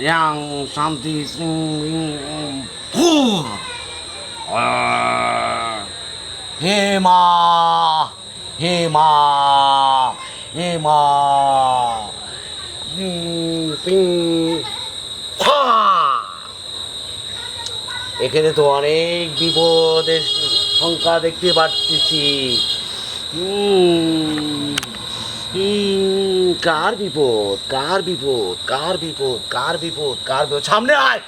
yang শান্তি সিং হে মা হে মা হে মা। এখানে তো অনেক বিপদের সংখ্যা দেখতে পাচ্ছি। হুম, কার বিপদ কার বিপদ কার বিপদ কার বিপদ কার বিপদ সামনে আয়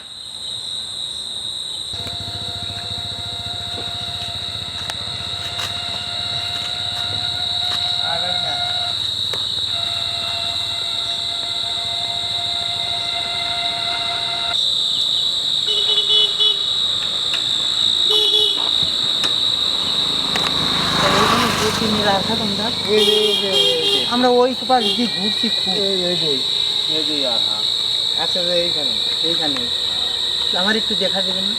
আমরা ওই পাশ দিয়ে ঘুরছি খুব। আচ্ছা এইখানে এইখানে। আমার একটু দেখা দেবেন না?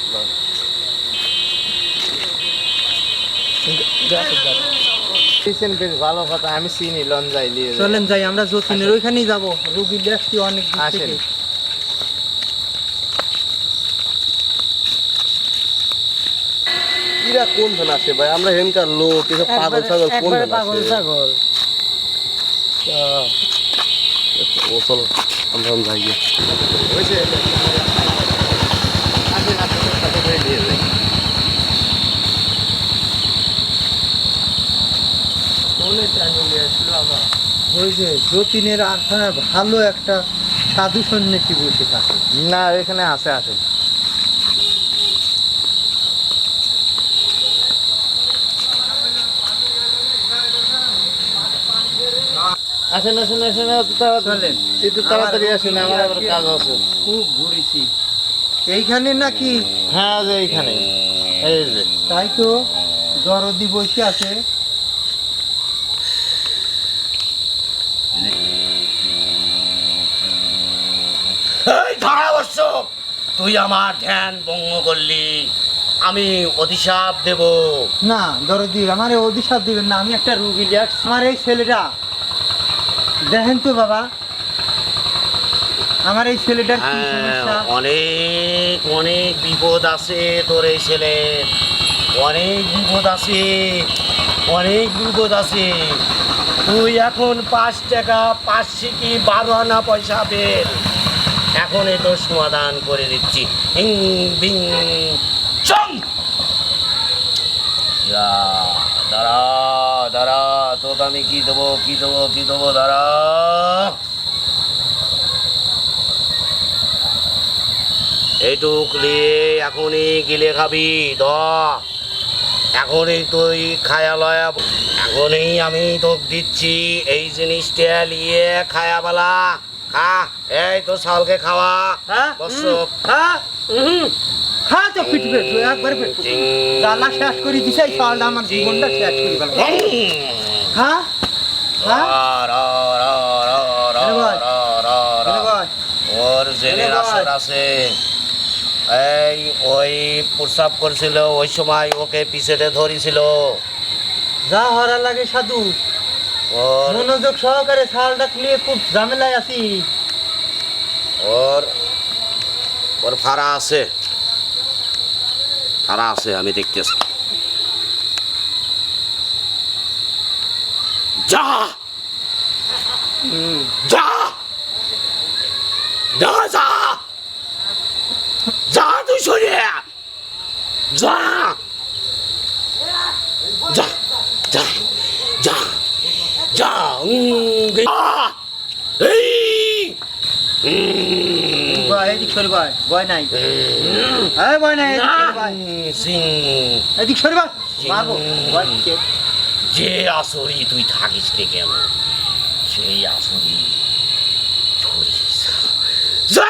বেশ ভালো কথা আমি চিনি লঞ্জাই নিয়ে। চলেন যাই আমরা যতীনের ওইখানেই যাব। রুগী দেখছি অনেক আসেন। কোন ধান আসে ভাই? আমরা হেনকার লোক এসব পাগল ছাগল কোন পাগল ছাগল। ও চলো আমরা যাই গিয়ে। হয়েছে? যতীনের আখানা ভালো একটা সাধু সন্ন্যাসী বসে থাকে না এখানে আছে আসেন আসেন আসেন আসেন তাড়াতাড়ি- একটু তাড়াতাড়ি আসেন আমার আবার কাজ আছে। খুব ঘুরেছি। এইখানে নাকি? হ্যাঁ যে এইখানে। এই যে। তাই তো দরদি বসে আছে। তুই আমার ধ্যান ভঙ্গ করলি। আমি অধিশাপ দেব। না দরদি আমার অভিশাপ দিবেন না। আমি একটা রুগী আমার এই ছেলেটা দেখেন তো বাবা আমার এই ছেলেটার কি হ্যাঁ, সমস্যা? অনেক অনেক বিপদ আছে তোর এই ছেলে। অনেক বিপদ আছে অনেক বিপদ আছে। তুই এখন পাঁচ টাকা পাঁচ কি বারো আনা পয়সা বের। এখন তোর সমাধান করে দিচ্ছি। হিং বিং চং! যা, দাঁড়া দাঁড়া তোকে আমি কি দেবো কি দেবো কি দেবো দাঁড়া। এইটুক নিয়ে এখনই গিলে খাবি দ। এখনই তুই খায়া লয়া এখনই আমি তোকে দিচ্ছি এই জিনিসটা নিয়ে খায়া বেলা খা এই তোর চাউলকে খাওয়া। হ্যাঁ হ্যাঁ তো ফিট ফিট একবার ফিট জ্বালা শেষ করে দিছে এই সালটা আমার জীবনটা শেষ করে এনে ভাই, ওর আছে। এই ওই প্রস্রাব করছিল ওই সময় ওকে পিছেতে ধরেছিল। যা হরা লাগে সাধু। ওর মনোযোগ সহকারে শালটা নিয়ে খুব ঝামেলায় আছি। ওর ওর ফাড়া আছে। ফাড়া আছে আমি দেখতেছি। যা! যা! যা যা! যা তুই যা যা যা যা যা উম, যা। এই উম, ভাই এদিক সরি ভাই ভয় নাই। হ্যাঁ ভয় নাই এদিক সরি ভাই। সিং। এদিক সরি ভাই মারবো যে আসরি তুই থাকিস রে কেন? সেই আসরি ছড়িস যা!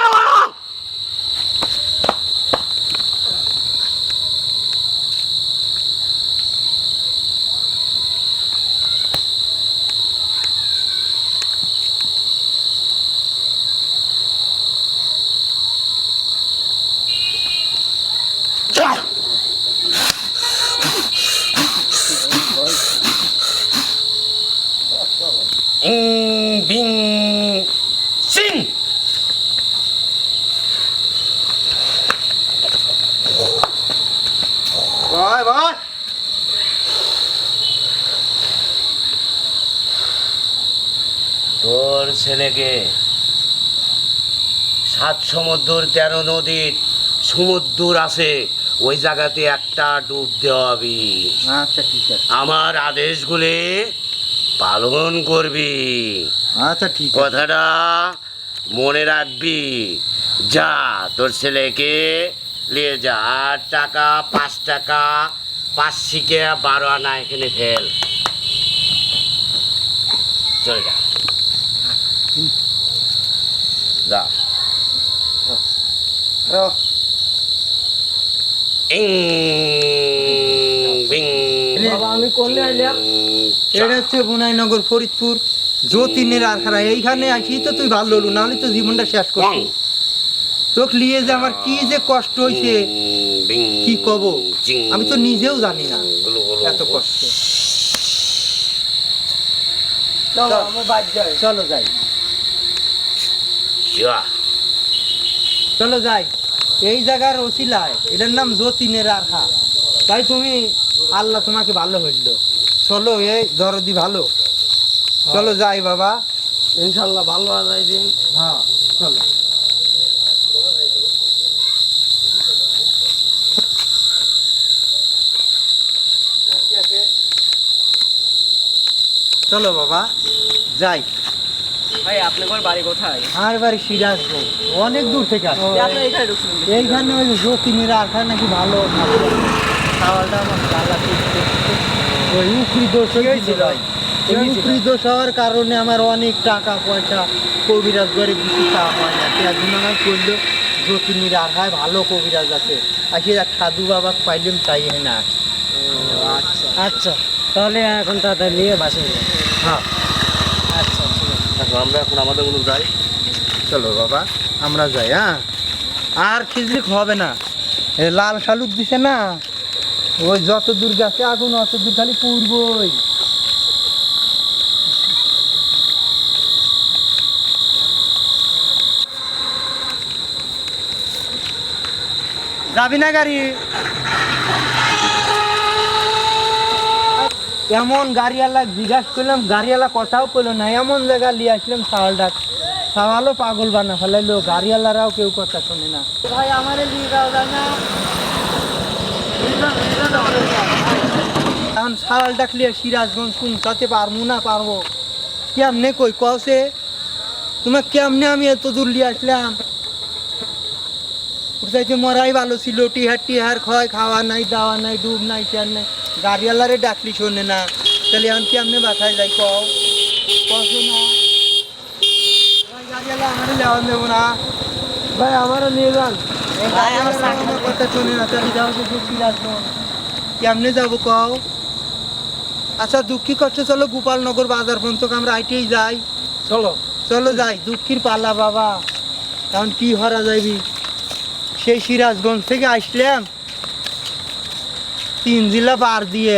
বিং তোর ছেলেকে সাত সমুদ্র তেরো নদীর সমুদ্র আছে ওই জায়গাতে একটা ডুব দেওয়া হবে আচ্ছা ঠিক আছে। আমার আদেশগুলি পালন করবি। আচ্ছা ঠিক কথাটা মনে রাখবি। যা তোর ছেলেকে নিয়ে যা। আর টাকা পাঁচ টাকা পাঁচ শিকে বারো আনা এখানে ফেল। চলে যা। যা। ইং বিং বাবা, আমি করলে আইলাম। এটা হচ্ছে বুনাইনগর ফরিদপুর যতীনের আরখানা এইখানে আসি তো তুই ভালো হলো নাহলে তো জীবনটা শেষ তোকে নিয়ে যে আমার কি যে কষ্ট হয়েছে কি কব? আমি তো নিজেও জানি না এত কষ্ট। চলো যাই। চলো যাই। এই জায়গার ওসিলায় এটার নাম যতীনের আরহা তাই তুমি আল্লাহ তোমাকে ভালো হইল। চলো এই দরদি ভালো। চলো যাই বাবা। ইনশাল্লাহ ভালো আদায় দিন। হ্যাঁ চলো। চলো বাবা যাই। ভাই আপনার বাড়ি কোথায়? আমার বাড়ি সিরাজগঞ্জ অনেক দূর থেকে আসে আপনি এখানে ঢুকছেন। এইখানে ওই জ্যোতিনীরা আখানে নাকি ভালো। খাওয়াটা আমার ভালো লাগছে। ওই উকরি দোষ হয়েছিল ওই উকরি দোষ হওয়ার কারণে আমার অনেক টাকা পয়সা কবিরাজ করে কিছু টাকা হয় না। একদিন আমার করল জ্যোতিনীর আখায় ভালো কবিরাজ আছে। আসি এক সাধু বাবা পাইলাম তাই না। আচ্ছা। তাহলে এখন তাদের নিয়ে বাসে হ্যাঁ। আচ্ছা এখন আমরা এখন আমাদের মতো যাই। চলো বাবা আমরা যাই হ্যাঁ। আর খিচড়ি হবে না। লাল শালুক দিছে না। ওই যত দূর গেছে আগুন, অত দূর খালি পূর্বই যাবি না গাড়ি? এমন গাড়িওয়ালা জিজ্ঞাসা করলাম, গাড়িওয়ালা কথাও করল না, এমন জায়গা নিয়ে আসলাম সাওয়াল ডাক সাওয়ালও পাগল বানা ফেলাইলো, গাড়িওয়ালারাও কেউ কথা শোনে না। ভাই, আমার এখন সাওয়াল ডাকলে সিরাজগঞ্জ পৌঁছাতে পারব না পারব? কেমনে কই কসে তোমার কেমনে আমি এত দূর নিয়ে আসলাম? চাইতে মরাই ভালো ছিল টিহার টিহার খয় খাওয়া নাই দাওয়া নাই ডুব নাই চেয়ার নাই। গাড়িওয়ালারে ডাকলি শোনে না। তাহলে এখন কেমনে বাসায় যাই কও? কসো না। গাড়িওয়ালা আমারে লেওয়ান দেবো না। ভাই আমারও নিয়ে যান। ভাই, আমার আমার কথা শোনে না তাহলে যাও কেমনে যাব কও? আচ্ছা দুঃখী কষ্টে চলো গোপালনগর বাজার পর্যন্ত আমরা আইটেই যাই। চলো। চলো যাই দুঃখীর পাল্লা বাবা। এখন কি হরা যাইবি? সেই সিরাজগঞ্জ থেকে আসলাম তিন জেলা পার দিয়ে।